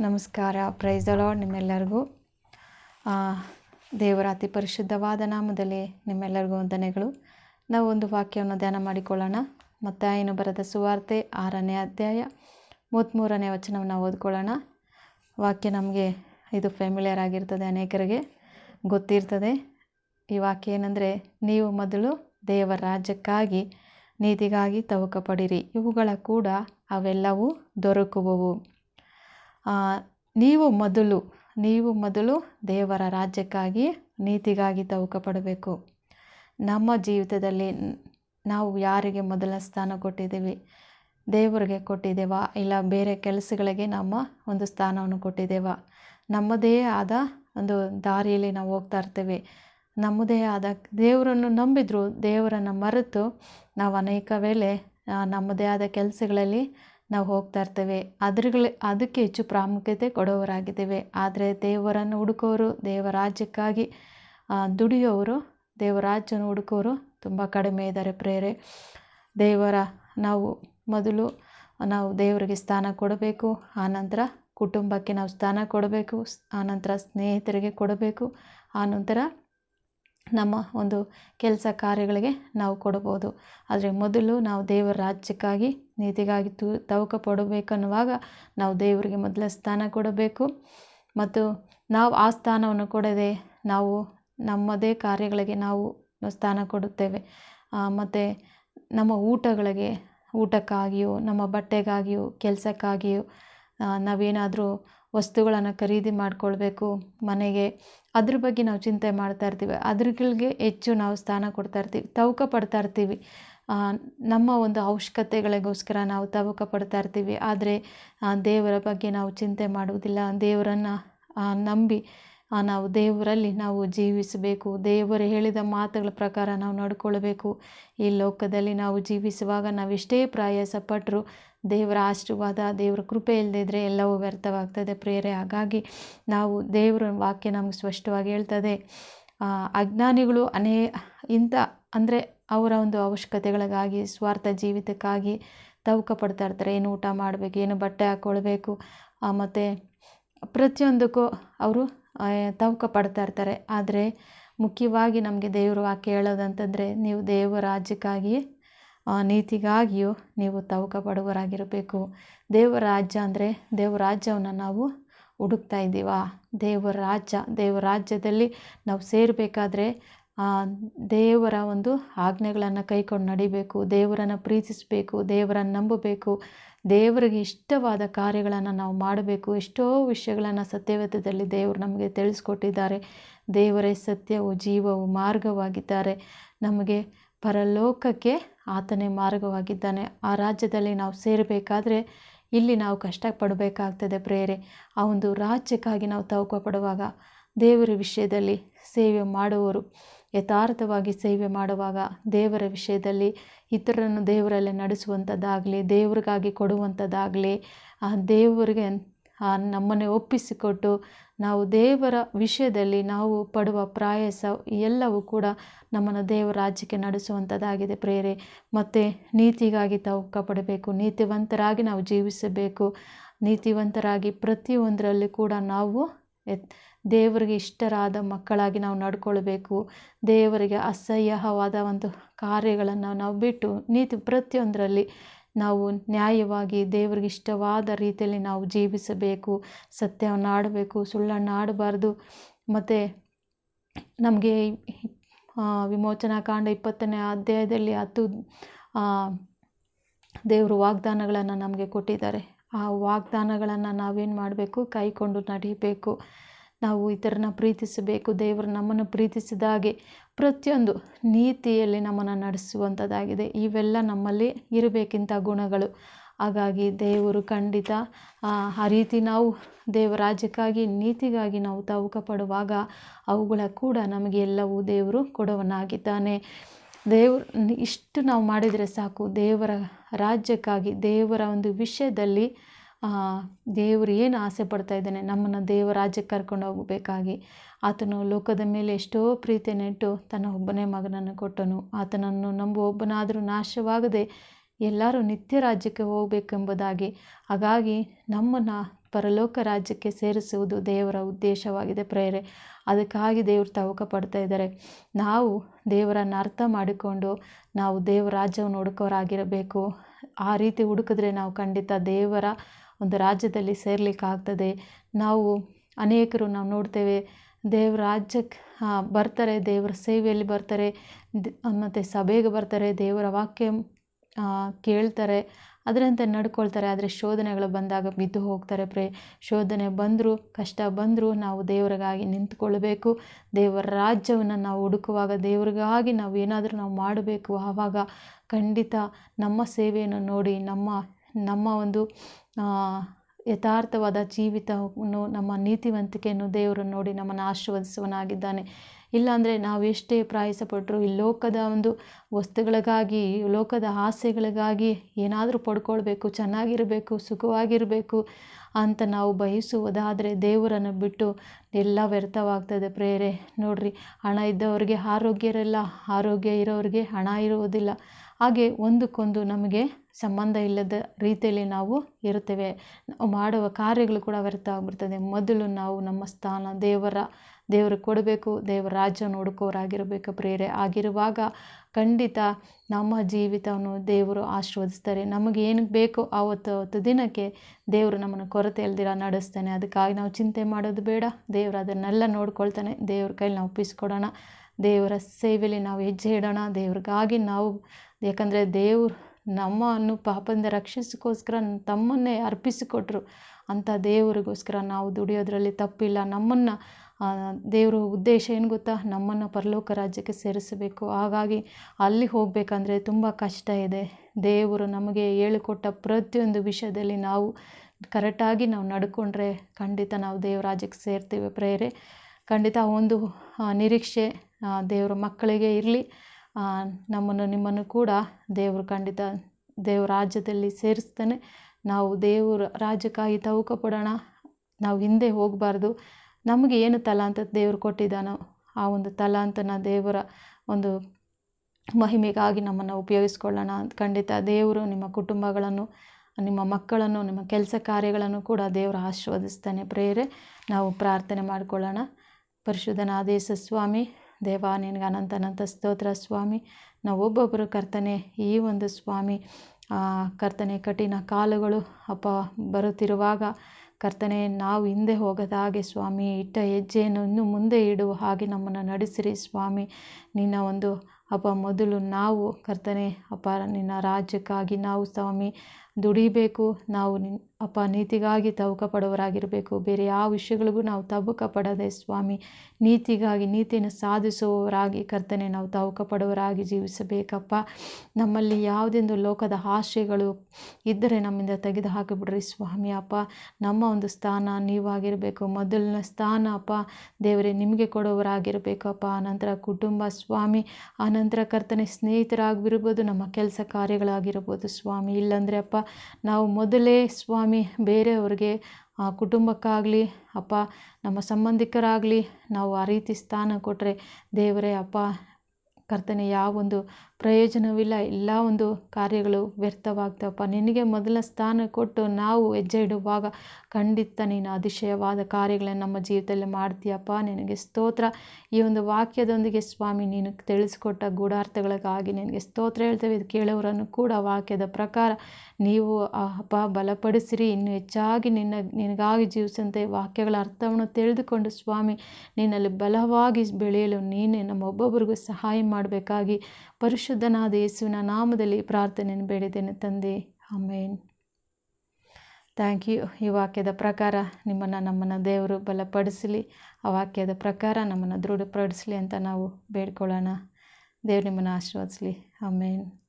ನಮಸ್ಕಾರ. ಪ್ರೈಸ್ ಅಲಾಡ್ ನಿಮ್ಮೆಲ್ಲರಿಗೂ. ದೇವರ ಅತಿ ಪರಿಶುದ್ಧವಾದ ನಾಮದಲ್ಲಿ ನಿಮ್ಮೆಲ್ಲರಿಗೂ ವಂದನೆಗಳು. ನಾವು ಒಂದು ವಾಕ್ಯವನ್ನು ಧ್ಯಾನ ಮಾಡಿಕೊಳ್ಳೋಣ. ಮತ್ತಾಯನು ಬರದ ಸುವಾರ್ತೆ ಆರನೇ ಅಧ್ಯಾಯ ಮೂವತ್ತ್ಮೂರನೇ ವಚನವನ್ನು ಓದ್ಕೊಳ್ಳೋಣ. ವಾಕ್ಯ ನಮಗೆ ಇದು ಫ್ಯಾಮಿಲಿಯರ್ ಆಗಿರ್ತದೆ ಅನೇಕರಿಗೆ. ಗೊತ್ತಿರ್ತದೆ. ಈ ವಾಕ್ಯ ಏನಂದರೆ, ನೀವು ಮೊದಲು ದೇವರ ರಾಜ್ಯಕ್ಕಾಗಿ, ನೀತಿಗಾಗಿ ತವಕ ಪಡಿರಿ ಇವುಗಳ ಕೂಡ ಅವೆಲ್ಲವೂ ದೊರಕುವವು. ನೀವು ಮೊದಲು ನೀವು ಮೊದಲು ದೇವರ ರಾಜ್ಯಕ್ಕಾಗಿ, ನೀತಿಗಾಗಿ ತವಕ ಪಡಬೇಕು ನಮ್ಮ ಜೀವಿತದಲ್ಲಿ ನಾವು ಯಾರಿಗೆ ಮೊದಲ ಸ್ಥಾನ ಕೊಟ್ಟಿದ್ದೀವಿ? ದೇವರಿಗೆ ಕೊಟ್ಟಿದ್ದೇವಾ? ಇಲ್ಲ ಬೇರೆ ಕೆಲಸಗಳಿಗೆ ನಮ್ಮ ಒಂದು ಸ್ಥಾನವನ್ನು ಕೊಟ್ಟಿದ್ದೇವಾ? ನಮ್ಮದೇ ಆದ ಒಂದು ದಾರಿಯಲ್ಲಿ ನಾವು ಹೋಗ್ತಾ ಇರ್ತೇವೆ. ನಮ್ಮದೇ ಆದ ದೇವರನ್ನು ನಂಬಿದ್ರು ದೇವರನ್ನು ಮರೆತು ನಾವು ಅನೇಕ ವೇಳೆ ನಮ್ಮದೇ ಆದ ಕೆಲಸಗಳಲ್ಲಿ ನಾವು ಹೋಗ್ತಾ ಇರ್ತೇವೆ. ಅದ್ರಗಳೇ ಅದಕ್ಕೆ ಹೆಚ್ಚು ಪ್ರಾಮುಖ್ಯತೆ ಕೊಡೋವರಾಗಿದ್ದೇವೆ. ಆದರೆ ದೇವರನ್ನು ಹುಡುಕೋರು ದೇವರ ರಾಜ್ಯಕ್ಕಾಗಿ ಆ, ದುಡಿಯೋರು ದೇವರ ಹುಡುಕೋರು ತುಂಬ ಕಡಿಮೆ ಇದ್ದಾರೆ ಪ್ರೇರೆ. ದೇವರ ನಾವು ಮೊದಲು ನಾವು ದೇವರಿಗೆ ಸ್ಥಾನ ಕೊಡಬೇಕು. ಆನಂತರ ಕುಟುಂಬಕ್ಕೆ ನಾವು ಸ್ಥಾನ ಕೊಡಬೇಕು. ಆನಂತರ ಸ್ನೇಹಿತರಿಗೆ ಕೊಡಬೇಕು. ಆನಂತರ ನಮ್ಮ ಒಂದು ಕೆಲಸ ಕಾರ್ಯಗಳಿಗೆ ನಾವು ಕೊಡ್ಬೋದು ಆದರೆ ಮೊದಲು ನಾವು ದೇವರ ರಾಜ್ಯಕ್ಕಾಗಿ ನೀತಿಗಾಗಿ ತು ತವಕ ಪಡಬೇಕನ್ನುವಾಗ ನಾವು ದೇವರಿಗೆ ಮೊದಲ ಸ್ಥಾನ ಕೊಡಬೇಕು. ಮತ್ತು ನಾವು ಆ ಸ್ಥಾನವನ್ನು ಕೊಡದೆ ನಾವು ನಮ್ಮದೇ ಕಾರ್ಯಗಳಿಗೆ ನಾವು ಸ್ಥಾನ ಕೊಡುತ್ತೇವೆ. ಮತ್ತು ನಮ್ಮ ಊಟಗಳಿಗೆ ಊಟಕ್ಕಾಗಿಯೋ, ನಮ್ಮ ಬಟ್ಟೆಗಾಗಿಯೋ, ಕೆಲಸಕ್ಕಾಗಿಯೋ ನಾವೇನಾದರೂ ವಸ್ತುಗಳನ್ನು ಖರೀದಿ ಮಾಡಿಕೊಳ್ಬೇಕು, ಮನೆಗೆ, ಅದ್ರ ಬಗ್ಗೆ ನಾವು ಚಿಂತೆ ಮಾಡ್ತಾ ಇರ್ತೀವಿ. ಅದ್ರಗಳಿಗೆ ಹೆಚ್ಚು ನಾವು ಸ್ಥಾನ ಕೊಡ್ತಾ ಇರ್ತೀವಿ. ತವಕ ಪಡ್ತಾ ಇರ್ತೀವಿ. ನಮ್ಮ ಒಂದು ಅವಶ್ಯಕತೆಗಳಿಗೋಸ್ಕರ ನಾವು ತವಕ ಪಡ್ತಾ ಇರ್ತೀವಿ. ಆದರೆ ದೇವರ ಬಗ್ಗೆ ನಾವು ಚಿಂತೆ ಮಾಡುವುದಿಲ್ಲ. ದೇವರನ್ನು ನಂಬಿ ನಾವು ದೇವರಲ್ಲಿ ನಾವು ಜೀವಿಸಬೇಕು. ದೇವರು ಹೇಳಿದ ಮಾತುಗಳ ಪ್ರಕಾರ ನಾವು ನಡ್ಕೊಳ್ಬೇಕು. ಈ ಲೋಕದಲ್ಲಿ ನಾವು ಜೀವಿಸುವಾಗ ನಾವು ಎಷ್ಟೇ ಪ್ರಯಾಸ ಪಟ್ಟರು ದೇವರ ಆಶೀರ್ವಾದ, ದೇವರ ಕೃಪೆ ಇಲ್ಲದಿದ್ದರೆ ಎಲ್ಲವೂ ವ್ಯರ್ಥವಾಗ್ತದೆ. ಪ್ರೇರೆ ಹಾಗಾಗಿ ನಾವು ದೇವರ ವಾಕ್ಯ ನಮಗೆ ಸ್ಪಷ್ಟವಾಗಿ ಹೇಳ್ತದೆ. ಅಜ್ಞಾನಿಗಳು ಅನೇ, ಇಂಥ, ಅಂದರೆ ಅವರ ಒಂದು ಅವಶ್ಯಕತೆಗಳಿಗಾಗಿ ಸ್ವಾರ್ಥ ಜೀವಿತಕ್ಕಾಗಿ ತವಕ ಪಡ್ತಾ ಇರ್ತಾರೆ. ಏನು ಊಟ ಮಾಡಬೇಕು ಏನು ಬಟ್ಟೆ ಹಾಕ್ಕೊಳ್ಬೇಕು ಮತ್ತು ಪ್ರತಿಯೊಂದಕ್ಕೂ ಅವರು ತವಕ ಪಡ್ತಾ ಇರ್ತಾರೆ. ಆದರೆ ಮುಖ್ಯವಾಗಿ ನಮಗೆ ದೇವರು ವಾಕ್ಯ ಹೇಳೋದಂತಂದರೆ ನೀವು ದೇವರ ರಾಜ್ಯಕ್ಕಾಗಿ ಆ, ನೀತಿಗಾಗಿಯೂ ನೀವು ತವಕ ಪಡುವರಾಗಿರಬೇಕು ದೇವರ ರಾಜ್ಯ ಅಂದರೆ ದೇವರ ರಾಜ್ಯವನ್ನು ನಾವು ಹುಡುಕ್ತಾ ಇದ್ದೀವಾ? ದೇವರ ರಾಜ್ಯ ದೇವರ ರಾಜ್ಯದಲ್ಲಿ ನಾವು ಸೇರಬೇಕಾದ್ರೆ ದೇವರ ಒಂದು ಆಜ್ಞೆಗಳನ್ನು ಕೈಕೊಂಡು ನಡಿಬೇಕು, ದೇವರನ್ನು ಪ್ರೀತಿಸಬೇಕು, ದೇವರನ್ನು ನಂಬಬೇಕು, ದೇವರಿಗೆ ಇಷ್ಟವಾದ ಕಾರ್ಯಗಳನ್ನು ನಾವು ಮಾಡಬೇಕು, ಎಷ್ಟೋ ವಿಷಯಗಳನ್ನು ಸತ್ಯವೇದದಲ್ಲಿ ದೇವರು ನಮಗೆ ತಿಳಿಸ್ಕೊಟ್ಟಿದ್ದಾರೆ. ದೇವರೇ ಸತ್ಯವು ಜೀವವು ಮಾರ್ಗವಾಗಿದ್ದಾರೆ. ನಮಗೆ ಪರಲೋಕಕ್ಕೆ ಆತನೇ ಮಾರ್ಗವಾಗಿದ್ದಾನೆ. ಆ ರಾಜ್ಯದಲ್ಲಿ ನಾವು ಸೇರಬೇಕಾದ್ರೆ ಇಲ್ಲಿ ನಾವು ಕಷ್ಟಪಡಬೇಕಾಗ್ತದೆ ಪ್ರೇರೆ. ಆ ಒಂದು ರಾಜ್ಯಕ್ಕಾಗಿ ನಾವು ತವಕ ಪಡುವಾಗ ದೇವರ ವಿಷಯದಲ್ಲಿ ಸೇವೆ ಮಾಡುವವರು ಯಥಾರ್ಥವಾಗಿ ಸೇವೆ ಮಾಡುವಾಗ ದೇವರ ವಿಷಯದಲ್ಲಿ ಇತರರನ್ನು ದೇವರಲ್ಲಿ ನಡೆಸುವಂಥದ್ದಾಗಲಿ, ದೇವರಿಗಾಗಿ ಕೊಡುವಂಥದ್ದಾಗಲಿ, ಆ ದೇವರಿಗೆ ನಮ್ಮನ್ನೇ ಒಪ್ಪಿಸಿಕೊಟ್ಟು ನಾವು ದೇವರ ವಿಷಯದಲ್ಲಿ ನಾವು ಪಡುವ ಪ್ರಾಯಸ ಎಲ್ಲವೂ ಕೂಡ ನಮ್ಮನ್ನು ದೇವರ ರಾಜ್ಯಕ್ಕೆ ನಡೆಸುವಂಥದ್ದಾಗಿದೆ ಪ್ರೇರೆ. ಮತ್ತು ನೀತಿಗಾಗಿ ತವಕ ಪಡಬೇಕು ನೀತಿವಂತರಾಗಿ ನಾವು ಜೀವಿಸಬೇಕು, ನೀತಿವಂತರಾಗಿ ಪ್ರತಿಯೊಂದರಲ್ಲಿ ಕೂಡ ನಾವು ದೇವರಿಗೆ ಇಷ್ಟರಾದ ಮಕ್ಕಳಾಗಿ ನಾವು ನಡ್ಕೊಳ್ಬೇಕು. ದೇವರಿಗೆ ಅಸಹ್ಯವಾದ ಒಂದು ಕಾರ್ಯಗಳನ್ನು ನಾವು ಬಿಟ್ಟು ನೀತಿ ಪ್ರತಿಯೊಂದರಲ್ಲಿ ನಾವು ನ್ಯಾಯವಾಗಿ ದೇವರಿಗೆ ಇಷ್ಟವಾದ ರೀತಿಯಲ್ಲಿ ನಾವು ಜೀವಿಸಬೇಕು. ಸತ್ಯವನ್ನು ಆಡಬೇಕು, ಸುಳ್ಳನ್ನು ಆಡಬಾರ್ದು. ಮತ್ತು ನಮಗೆ ವಿಮೋಚನಾ ಕಾಂಡ ಇಪ್ಪತ್ತನೇ ಅಧ್ಯಾಯದಲ್ಲಿ ಹತ್ತು ದೇವರು ವಾಗ್ದಾನಗಳನ್ನು ನಮಗೆ ಕೊಟ್ಟಿದ್ದಾರೆ. ಆ ವಾಗ್ದಾನಗಳನ್ನು ನಾವೇನು ಮಾಡಬೇಕು? ಕೈಕೊಂಡು ನಡೀಬೇಕು. ನಾವು ಇತರನ ಪ್ರೀತಿಸಬೇಕು. ದೇವರು ನಮ್ಮನ್ನು ಪ್ರೀತಿಸಿದ ಹಾಗೆ ಪ್ರತಿಯೊಂದು ನೀತಿಯಲ್ಲಿ ನಮ್ಮನ್ನು ನಡೆಸುವಂಥದ್ದಾಗಿದೆ. ಇವೆಲ್ಲ ನಮ್ಮಲ್ಲಿ ಇರಬೇಕಿಂತ ಗುಣಗಳು. ಹಾಗಾಗಿ ದೇವರು ಖಂಡಿತ, ಆ ರೀತಿ ನಾವು ದೇವರ ರಾಜ್ಯಕ್ಕಾಗಿ, ನೀತಿಗಾಗಿ ನಾವು ತವಕ ಪಡುವಾಗ ಅವುಗಳ ಕೂಡ ನಮಗೆ ಎಲ್ಲವೂ ದೇವರು ಕೊಡುವನಾಗಿದ್ದಾನೆ. ದೇವ್ರ ಇಷ್ಟು ನಾವು ಮಾಡಿದರೆ ಸಾಕು. ದೇವರ ರಾಜ್ಯಕ್ಕಾಗಿ, ದೇವರ ಒಂದು ವಿಷಯದಲ್ಲಿ ದೇವರು ಏನು ಆಸೆ ಪಡ್ತಾ ಇದ್ದಾನೆ, ನಮ್ಮನ್ನು ದೇವರ ರಾಜ್ಯಕ್ಕೆ ಕರ್ಕೊಂಡು ಹೋಗಬೇಕಾಗಿ. ಆತನು ಲೋಕದ ಮೇಲೆ ಎಷ್ಟೋ ಪ್ರೀತಿಯನ್ನಿಟ್ಟು ತನ್ನ ಒಬ್ಬನೇ ಮಗನನ್ನು ಕೊಟ್ಟನು. ಆತನನ್ನು ನಂಬುವ ಒಬ್ಬನಾದರೂ ನಾಶವಾಗದೆ ಎಲ್ಲರೂ ನಿತ್ಯ ರಾಜ್ಯಕ್ಕೆ ಹೋಗಬೇಕೆಂಬುದಾಗಿ. ಹಾಗಾಗಿ ನಮ್ಮನ್ನು ಪರಲೋಕ ರಾಜ್ಯಕ್ಕೆ ಸೇರಿಸುವುದು ದೇವರ ಉದ್ದೇಶವಾಗಿದೆ ಪ್ರೇರೆ. ಅದಕ್ಕಾಗಿ ದೇವರು ತವಕ ಪಡ್ತಾ ಇದ್ದಾರೆ. ನಾವು ದೇವರನ್ನು ಅರ್ಥ ಮಾಡಿಕೊಂಡು ನಾವು ದೇವರ ರಾಜ್ಯವನ್ನು ಹುಡುಕೋರಾಗಿರಬೇಕು ಆ ರೀತಿ ಹುಡುಕಿದ್ರೆ ನಾವು ಖಂಡಿತ ದೇವರ ಒಂದು ರಾಜ್ಯದಲ್ಲಿ ಸೇರ್ಲಿಕ್ಕಾಗ್ತದೆ. ನಾವು ಅನೇಕರು ನಾವು ನೋಡ್ತೇವೆ, ದೇವರ ರಾಜ್ಯಕ್ಕೆ ಬರ್ತಾರೆ, ದೇವರ ಸೇವೆಯಲ್ಲಿ ಬರ್ತಾರೆ ಮತ್ತು ಸಭೆಗೆ ಬರ್ತಾರೆ, ದೇವರ ವಾಕ್ಯ ಕೇಳ್ತಾರೆ. ಅದರಂತೆ ನಡ್ಕೊಳ್ತಾರೆ, ಆದರೆ ಶೋಧನೆಗಳು ಬಂದಾಗ ಬಿದ್ದು ಹೋಗ್ತಾರೆ ಪ್ರೇ ಶೋಧನೆ ಬಂದರೂ, ಕಷ್ಟ ಬಂದರೂ ನಾವು ದೇವರಿಗಾಗಿ ನಿಂತ್ಕೊಳ್ಬೇಕು. ದೇವರ ರಾಜ್ಯವನ್ನು ನಾವು ಹುಡುಕುವಾಗ ದೇವರಿಗಾಗಿ ನಾವು ಏನಾದರೂ ನಾವು ಮಾಡಬೇಕು ಆವಾಗ ಖಂಡಿತ ನಮ್ಮ ಸೇವೆಯನ್ನು ನೋಡಿ, ನಮ್ಮ ನಮ್ಮ ಒಂದು ಯಥಾರ್ಥವಾದ ಜೀವಿತವನ್ನು, ನಮ್ಮ ನೀತಿವಂತಿಕೆಯನ್ನು ದೇವರು ನೋಡಿ ನಮ್ಮನ್ನು ಆಶೀರ್ವದಿಸುವನಾಗಿದ್ದಾನೆ ಇಲ್ಲಾಂದರೆ ನಾವು ಎಷ್ಟೇ ಪ್ರಯಾಸಪಟ್ಟರು ಈ ಲೋಕದ ಒಂದು ವಸ್ತುಗಳಿಗಾಗಿ, ಲೋಕದ ಆಸೆಗಳಿಗಾಗಿ ಏನಾದರೂ ಪಡ್ಕೊಳ್ಬೇಕು, ಚೆನ್ನಾಗಿರಬೇಕು, ಸುಖವಾಗಿರಬೇಕು ಅಂತ ನಾವು ಬಯಸುವುದಾದರೆ ದೇವರನ್ನು ಬಿಟ್ಟು ಎಲ್ಲ ವ್ಯರ್ಥವಾಗ್ತದೆ ಪ್ರೇರೆ. ನೋಡ್ರಿ, ಹಣ ಇದ್ದವರಿಗೆ ಆರೋಗ್ಯ ಇರಲ್ಲ ಆರೋಗ್ಯ ಇರೋರಿಗೆ ಹಣ ಇರುವುದಿಲ್ಲ. ಹಾಗೆ ಒಂದಕ್ಕೊಂದು ನಮಗೆ ಸಂಬಂಧ ಇಲ್ಲದ ರೀತಿಯಲ್ಲಿ ನಾವು ಇರುತ್ತೇವೆ. ಮಾಡುವ ಕಾರ್ಯಗಳು ಕೂಡ ವ್ಯರ್ಥ ಆಗ್ಬಿಡ್ತದೆ. ಮೊದಲು ನಾವು ನಮ್ಮ ಸ್ಥಾನ, ದೇವರ ದೇವ್ರಿಗೆ ಕೊಡಬೇಕು, ದೇವರ ರಾಜ್ಯ ನೋಡ್ಕೋರಾಗಿರಬೇಕು ಪ್ರೇರೆ ಆಗಿರುವಾಗ ಖಂಡಿತ ನಮ್ಮ ಜೀವಿತವನ್ನು ದೇವರು ಆಶೀರ್ವದಿಸ್ತಾರೆ. ನಮಗೆ ಏನು ಬೇಕೋ ಆವತ್ತು ದಿನಕ್ಕೆ ದೇವರು ನಮ್ಮನ್ನು ಕೊರತೆ ಇಲ್ದಿರ ನಡೆಸ್ತಾನೆ. ಅದಕ್ಕಾಗಿ ನಾವು ಚಿಂತೆ ಮಾಡೋದು ಬೇಡ. ದೇವರು ಅದನ್ನೆಲ್ಲ ನೋಡ್ಕೊಳ್ತಾನೆ. ದೇವ್ರ ಕೈಲಿ ನಾವು ಒಪ್ಪಿಸ್ಕೊಡೋಣ. ದೇವರ ಸೇವೆಯಲ್ಲಿ ನಾವು ಹೆಜ್ಜೆ ಇಡೋಣ. ದೇವ್ರಿಗಾಗಿ ನಾವು, ಯಾಕಂದರೆ ದೇವ್ರು ನಮ್ಮನ್ನು ಪಾಪದಿಂದ ರಕ್ಷಿಸೋಕ್ಕೋಸ್ಕರ ತಮ್ಮನ್ನೇ ಅರ್ಪಿಸಿಕೊಟ್ರು. ಅಂಥ ದೇವರಿಗೋಸ್ಕರ ನಾವು ದುಡಿಯೋದ್ರಲ್ಲಿ ತಪ್ಪಿಲ್ಲ. ನಮ್ಮನ್ನು ದೇವರ ಉದ್ದೇಶ ಏನು ಗೊತ್ತಾ? ನಮ್ಮನ್ನು ಪರಲೋಕ ರಾಜ್ಯಕ್ಕೆ ಸೇರಿಸಬೇಕು. ಹಾಗಾಗಿ ಅಲ್ಲಿ ಹೋಗಬೇಕಂದ್ರೆ ತುಂಬ ಕಷ್ಟ ಇದೆ. ದೇವರು ನಮಗೆ ಹೇಳಿಕೊಟ್ಟ ಪ್ರತಿಯೊಂದು ವಿಷಯದಲ್ಲಿ ನಾವು ಕರೆಕ್ಟಾಗಿ ನಾವು ನಡ್ಕೊಂಡ್ರೆ ಖಂಡಿತ ನಾವು ದೇವ್ರ ರಾಜ್ಯಕ್ಕೆ ಸೇರ್ತೀವಿ. ಪ್ರೇರೆ, ಖಂಡಿತ ಒಂದು ನಿರೀಕ್ಷೆ ದೇವರ ಮಕ್ಕಳಿಗೆ ಇರಲಿ. ನಮ್ಮನ್ನು, ನಿಮ್ಮನ್ನು ಕೂಡ ದೇವರು ಖಂಡಿತ ದೇವ್ರ ರಾಜ್ಯದಲ್ಲಿ ಸೇರಿಸ್ತಾನೆ. ನಾವು ದೇವರ ರಾಜ್ಯಕ್ಕಾಗಿ ತವಕ ಪಡೋಣ ನಾವು ಹಿಂದೆ ಹೋಗಬಾರ್ದು. ನಮಗೆ ಏನು ತಲಾಂತ ದೇವರು ಕೊಟ್ಟಿದ್ದಾನೋ ಆ ಒಂದು ತಲಾಂತನ ದೇವರ ಒಂದು ಮಹಿಮೆಗಾಗಿ ನಮ್ಮನ್ನು ಉಪಯೋಗಿಸ್ಕೊಳ್ಳೋಣ ಖಂಡಿತ ದೇವರು ನಿಮ್ಮ ಕುಟುಂಬಗಳನ್ನು, ನಿಮ್ಮ ಮಕ್ಕಳನ್ನು, ನಿಮ್ಮ ಕೆಲಸ ಕಾರ್ಯಗಳನ್ನು ಕೂಡ ದೇವರು ಆಶೀರ್ವದಿಸ್ತಾನೆ. ಪ್ರೇರೆ ನಾವು ಪ್ರಾರ್ಥನೆ ಮಾಡಿಕೊಳ್ಳೋಣ. ಪರಿಶುದ್ಧನಾದೇಶ ಸ್ವಾಮಿ, ದೇವ ನಿನಗೆ ಅನಂತ ಅನಂತ ಸ್ತೋತ್ರ ಸ್ವಾಮಿ. ನಾವು ಒಬ್ಬೊಬ್ಬರು ಕರ್ತನೆ, ಈ ಒಂದು ಸ್ವಾಮಿ ಕರ್ತನೆ, ಕಠಿಣ ಕಾಲಗಳು ಅಪ್ಪ ಬರುತ್ತಿರುವಾಗ ಕರ್ತನೆ, ನಾವು ಹಿಂದೆ ಹೋಗದ ಹಾಗೆ ಸ್ವಾಮಿ, ಇಟ್ಟ ಹೆಜ್ಜೆಯನ್ನು ಇನ್ನು ಮುಂದೆ ಇಡುವ ಹಾಗೆ ನಮ್ಮನ್ನು ನಡೆಸಿರಿ ಸ್ವಾಮಿ. ನಿನ್ನ ಒಂದು, ಅಪ್ಪ, ಮೊದಲು ನಾವು ಕರ್ತನೆ, ಅಪ್ಪ, ನಿನ್ನ ರಾಜ್ಯಕ್ಕಾಗಿ ನಾವು ಸ್ವಾಮಿ ದುಡಿಬೇಕು. ನಾವು ನಿನ್ ಅಪ್ಪ, ನೀತಿಗಾಗಿ ತವಕ ಪಡುವವರಾಗಿರಬೇಕು ಬೇರೆ ಯಾವ ವಿಷಯಗಳಿಗೂ ನಾವು ತವಕ ಪಡದೆ ಸ್ವಾಮಿ, ನೀತಿಗಾಗಿ, ನೀತಿಯನ್ನು ಸಾಧಿಸುವವರಾಗಿ ಕರ್ತನೆ, ನಾವು ತವಕ ಪಡುವವರಾಗಿ ಜೀವಿಸಬೇಕಪ್ಪ. ನಮ್ಮಲ್ಲಿ ಯಾವುದೊಂದು ಲೋಕದ ಆಶೆಗಳು ಇದ್ದರೆ ನಮ್ಮಿಂದ ತೆಗೆದು ಹಾಕಿಬಿಡ್ರಿ ಸ್ವಾಮಿ ಅಪ್ಪ. ನಮ್ಮ ಒಂದು ಸ್ಥಾನ ನೀವಾಗಿರಬೇಕು. ಮೊದಲನೇ ಸ್ಥಾನ ಅಪ್ಪ, ದೇವರೇ, ನಿಮಗೆ ಕೊಡೋವರಾಗಿರಬೇಕಪ್ಪ. ಆನಂತರ ಕುಟುಂಬ ಸ್ವಾಮಿ ಆನಂತರ ಕರ್ತನೆ, ಸ್ನೇಹಿತರಾಗಿರ್ಬೋದು, ನಮ್ಮ ಕೆಲಸ ಕಾರ್ಯಗಳಾಗಿರ್ಬೋದು ಸ್ವಾಮಿ. ಇಲ್ಲಾಂದ್ರೆ ಅಪ್ಪ, ನಾವು ಮೊದಲೇ ಸ್ವಾಮಿ, ಬೇರೆಯವ್ರಿಗೆ ಕುಟುಂಬಕ್ಕಾಗಲಿ, ಅಪ್ಪ, ನಮ್ಮ ಸಂಬಂಧಿಕರಾಗಲಿ ನಾವು ಆ ರೀತಿ ಸ್ಥಾನ ಕೊಟ್ಟರೆ ದೇವರೇ ಅಪ್ಪ, ಕರ್ತನೆ, ಯಾವೊಂದು ಪ್ರಯೋಜನವಿಲ್ಲ. ಎಲ್ಲ ಒಂದು ಕಾರ್ಯಗಳು ವ್ಯರ್ಥವಾಗ್ತವಪ್ಪ. ನಿನಗೆ ಮೊದಲ ಸ್ಥಾನ ಕೊಟ್ಟು ನಾವು ಹೆಜ್ಜೆ ಇಡುವಾಗ ಖಂಡಿತ ನೀನು ಅತಿಶಯವಾದ ಕಾರ್ಯಗಳನ್ನು ನಮ್ಮ ಜೀವಿತದಲ್ಲಿ ಮಾಡ್ತೀಯಪ್ಪ. ನಿನಗೆ ಸ್ತೋತ್ರ. ಈ ಒಂದು ವಾಕ್ಯದೊಂದಿಗೆ ಸ್ವಾಮಿ, ನೀನು ತಿಳಿಸ್ಕೊಟ್ಟ ಗೂಢಾರ್ಥಗಳಿಗಾಗಿ ನಿನಗೆ ಸ್ತೋತ್ರ ಹೇಳ್ತೇವೆ. ಇದು ಕೇಳೋರನ್ನು ಕೂಡ ವಾಕ್ಯದ ಪ್ರಕಾರ ನೀವು, ಅಪ್ಪ, ಬಲಪಡಿಸಿರಿ. ಇನ್ನು ಹೆಚ್ಚಾಗಿ ನಿನ್ನ, ನಿನಗಾಗಿ ಜೀವಿಸಂತೆ ವಾಕ್ಯಗಳ ಅರ್ಥವನ್ನು ತಿಳಿದುಕೊಂಡು ಸ್ವಾಮಿ, ನಿನ್ನಲ್ಲಿ ಬಲವಾಗಿ ಬೆಳೆಯಲು ನೀನೇ ನಮ್ಮ ಒಬ್ಬೊಬ್ಬರಿಗೂ ಸಹಾಯ ಮಾಡಬೇಕಾಗಿ ಪರಿಶುದ್ಧನಾದ ಯೇಸುವಿನ ನಾಮದಲ್ಲಿ ಪ್ರಾರ್ಥನೆಯನ್ನು ಬೇಡಿದ್ದೇನೆ ತಂದೆ. ಆಮೇನ್. ಥ್ಯಾಂಕ್ ಯು ಈ ವಾಕ್ಯದ ಪ್ರಕಾರ ನಿಮ್ಮನ್ನು ನಮ್ಮನ್ನು ದೇವರು ಬಲಪಡಿಸಲಿ. ಆ ವಾಕ್ಯದ ಪ್ರಕಾರ ನಮ್ಮನ್ನು ದೃಢಪಡಿಸಲಿ ಅಂತ ನಾವು ಬೇಡ್ಕೊಳ್ಳೋಣ. ದೇವ್ರು ನಿಮ್ಮನ್ನು ಆಶೀರ್ವದಿಸಲಿ. ಆಮೇನ್.